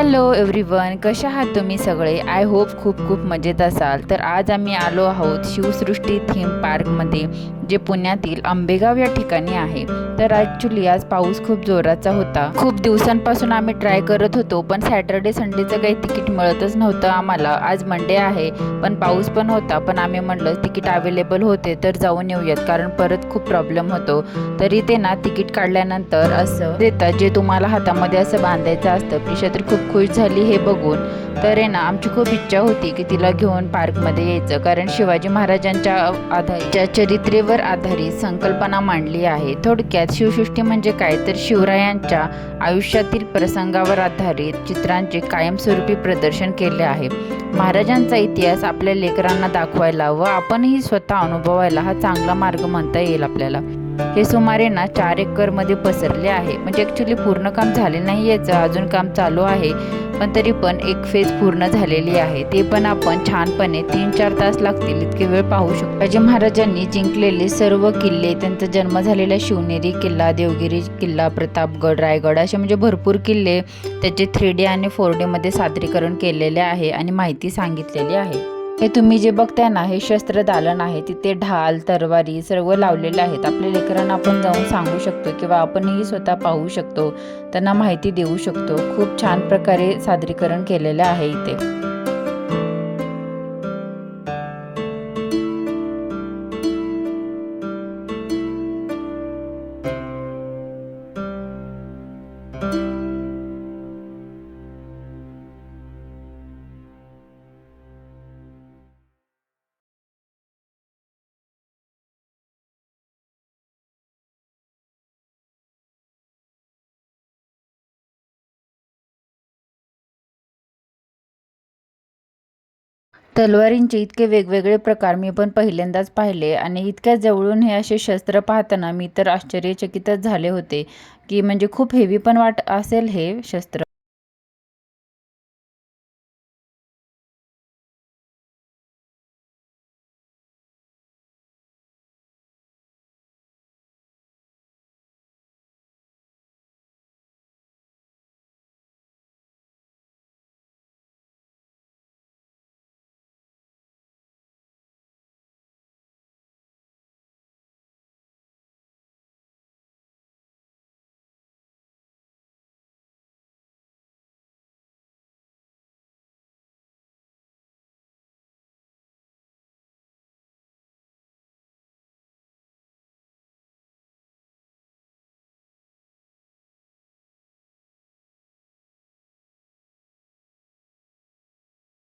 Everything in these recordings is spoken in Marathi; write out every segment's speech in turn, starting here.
हॅलो एव्हरीवन कशा आहात तुम्ही सगळे? आय होप खूप खूप मजेत असाल. तर आज आम्ही आलो आहोत शिवसृष्टी थीम पार्कमध्ये जे पुण्यातील आंबेगाव या ठिकाणी आहे. तर ॲक्च्युली आज पाऊस खूप जोराचा होता. खूप दिवसांपासून आम्ही ट्राय करत होतो पण सॅटर्डे संडेचं काही तिकीट मिळतच नव्हतं आम्हाला. आज मंडे आहे पण पाऊस पण होता. पण आम्ही म्हणलं तिकीट अवेलेबल होते तर जाऊन येऊयात. कारण परत खूप प्रॉब्लेम होतो. तरी ते ना तिकीट काढल्यानंतर असं देतात जे तुम्हाला हातामध्ये असं बांधायचं असतं. प्रिशा तर खूप खुश झाली हे बघून. तर आहे ना आमची खूप इच्छा होती की तिला घेऊन पार्कमध्ये यायचं. कारण शिवाजी महाराजांच्या आधारित चरित्रेवर आधारित संकल्पना मांडली आहे. थोडक्यात शिवसृष्टी म्हणजे काय? तर शिवरायांच्या आयुष्यातील प्रसंगावर आधारित चित्रांचे कायमस्वरूपी प्रदर्शन केले आहे. महाराजांचा इतिहास आपल्या लेकरांना दाखवायला व आपणही स्वतः अनुभवायला हा चांगला मार्ग म्हणता येईल आपल्याला. हे सुमारे ना चार एकरमध्ये पसरले आहे. म्हणजे ॲक्च्युली पूर्ण काम झाले नाही याचं अजून काम चालू आहे पण तरी पण एक फेज पूर्ण झालेली आहे. ते पण आपण छानपणे तीन चार तास लागतील इतके वेळ पाहू शकतो. शिवाजी महाराजांनी जिंकलेले सर्व किल्ले त्यांचा जन्म झालेला शिवनेरी किल्ला देवगिरी किल्ला प्रतापगड रायगड असे म्हणजे भरपूर किल्ले त्याचे थ्री डी आणि फोर डीमध्ये सादरीकरण केलेले आहे आणि माहिती सांगितलेली आहे. हे तुम्ही जे बघताय ना हे शस्त्र दालन आहे तिथे ढाल तरवारी सर्व लावलेले आहेत. आपल्या लेकरांना आपण जाऊन सांगू शकतो किंवा आपणही स्वतः पाहू शकतो. त्यांना माहिती देऊ शकतो. खूप छान प्रकारे सादरीकरण केलेलं आहे इथे. तलवारींचे इतके वेगवेगळे प्रकार मी पण पहिल्यांदाच पाहिले आणि इतक्या जवळून हे असे शस्त्र पाहताना मी तर आश्चर्यचकितच झाले होते की म्हणजे खूप हेवी पण वाट असेल हे शस्त्र.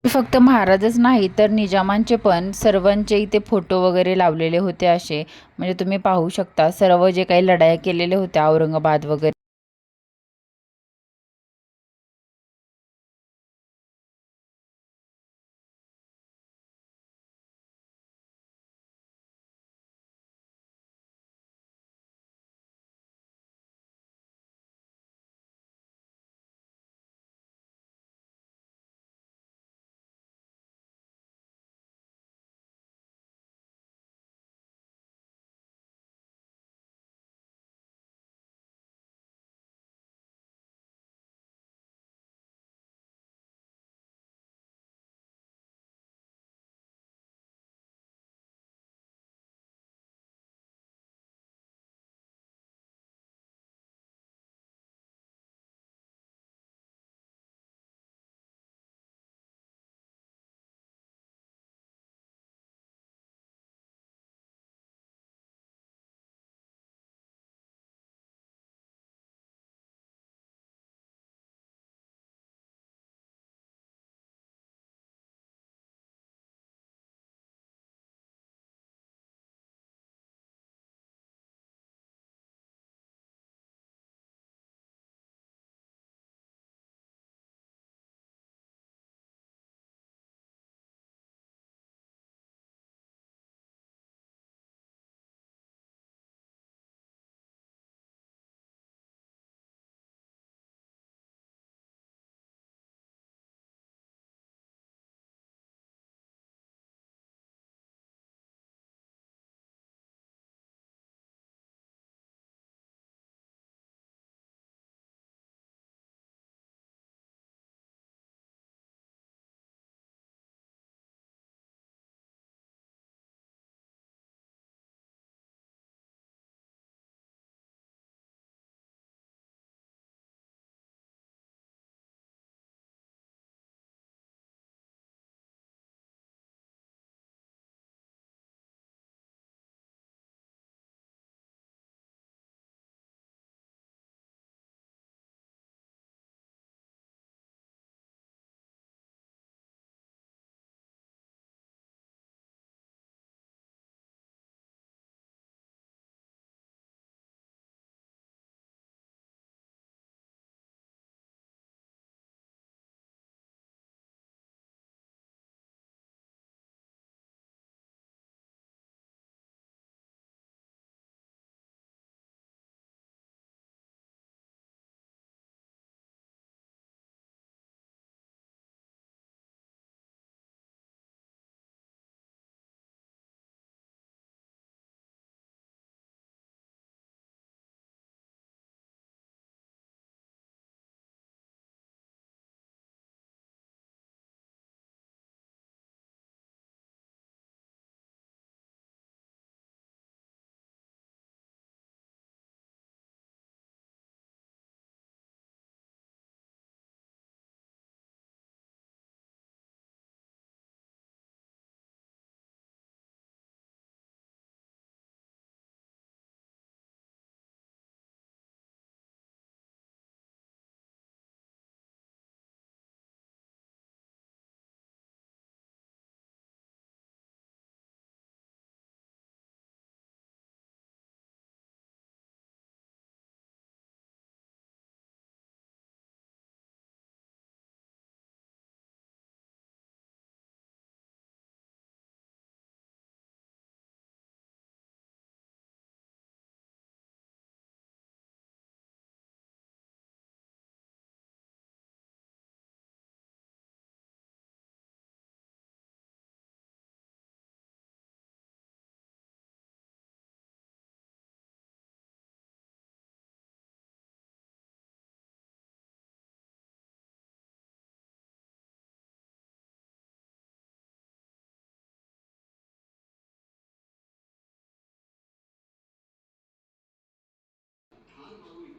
फक्त महाराजच नाही तर निजामांचे पण सर्वांचे इथे फोटो वगैरे लावलेले होते असे. म्हणजे तुम्ही पाहू शकता सर्व जे काही लढाया केलेल्या होत्या औरंगाबाद वगैरे.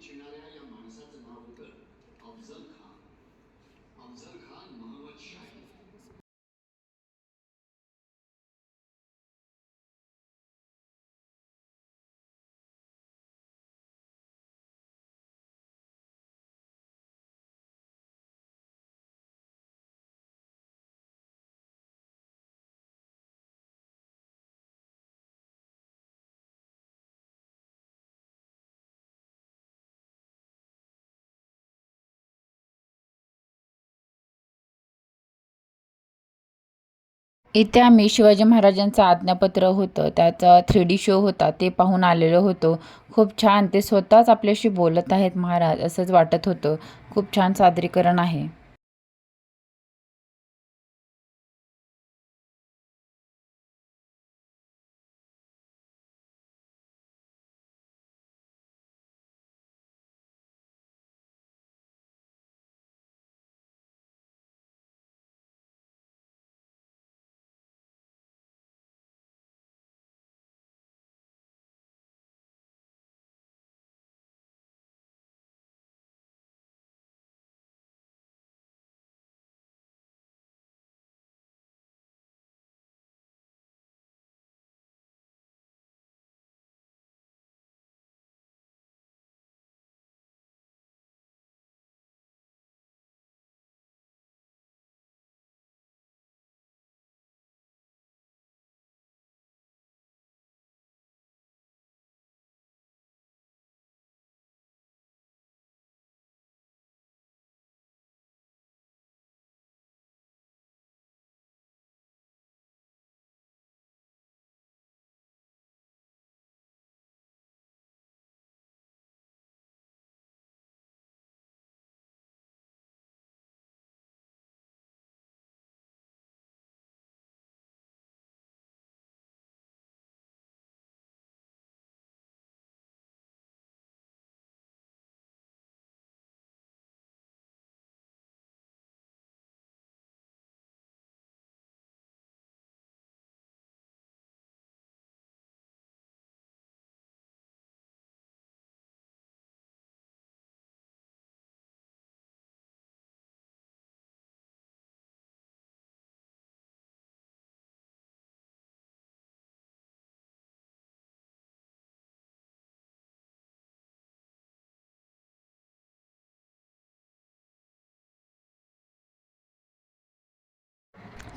शिणाऱ्या या माणसाचं नाव होतं अफजल खान अफजल खान मोहम्मद इथे आम्ही शिवाजी महाराजांचं आज्ञापत्र होतं त्याचा थ्री डी शो होता ते पाहून आलेलो होतो. खूप छान ते स्वतःच आपल्याशी बोलत आहेत महाराज असंच वाटत होतं. खूप छान सादरीकरण आहे.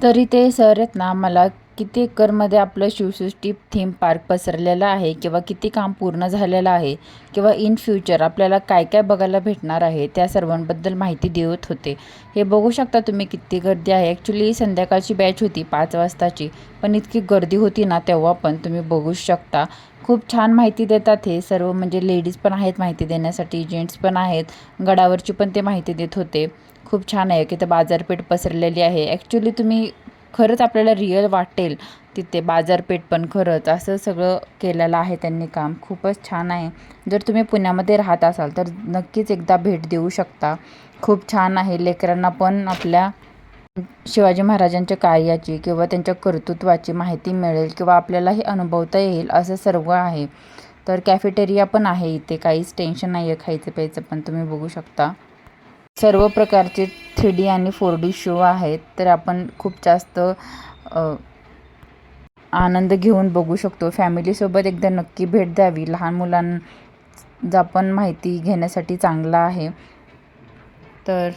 तरी ते सर आहेत ना मला किती एकरमध्ये आपलं शिवसृष्टी थीम पार्क पसरलेलं आहे किंवा किती काम पूर्ण झालेलं आहे किंवा इन फ्युचर आपल्याला काय काय बघायला भेटणार आहे त्या सर्वांबद्दल माहिती देत होते. हे बघू शकता तुम्ही किती गर्दी आहे. ॲक्च्युली संध्याकाळची बॅच होती पाच वाजताची. पण इतकी गर्दी होती ना तेव्हा पण तुम्ही बघू शकता. खूप छान माहिती देतात हे सर्व म्हणजे लेडीज पण आहेत माहिती देण्यासाठी जेंट्स पण आहेत. गडावरची पण ते माहिती देत होते. खूप छान आहे की ते बाजारपेठ पसरलेली आहे. ॲक्च्युली तुम्ही खरंच आपल्याला रिअल वाटेल. तिथे बाजारपेठ पण खरंच असं सगळं केलेलं आहे त्यांनी काम. खूपच छान आहे. जर तुम्ही पुण्यामध्ये राहत असाल तर नक्कीच एकदा भेट देऊ शकता. खूप छान आहे. लेकरांना पण आपल्या शिवाजी महाराजांच्या कार्याची किंवा त्यांच्या कर्तृत्वाची माहिती मिळेल किंवा आपल्यालाही अनुभवता येईल असं सर्व आहे. तर कॅफेटेरिया पण आहे इथे. काहीच टेन्शन नाही आहे खायचं प्यायचं पण तुम्ही बघू शकता. सर्व प्रकारचे थ्री डी आणि फोर डी शो आहेत तर आपण खूप जास्त आनंद घेऊन बघू शकतो. फॅमिलीसोबत एकदा नक्की भेट द्यावी. लहान मुलांचा पण माहिती घेण्यासाठी चांगला आहे. तर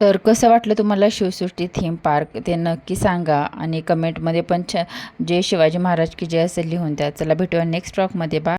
तर कसं वाटलं तुम्हाला शिवसृष्टी थीम पार्क ते नक्की सांगा आणि कमेंटमध्ये पण छ जे शिवाजी महाराज की जय असेल लिहून द्या. चला भेटूया नेक्स्ट स्टॉकमध्ये बा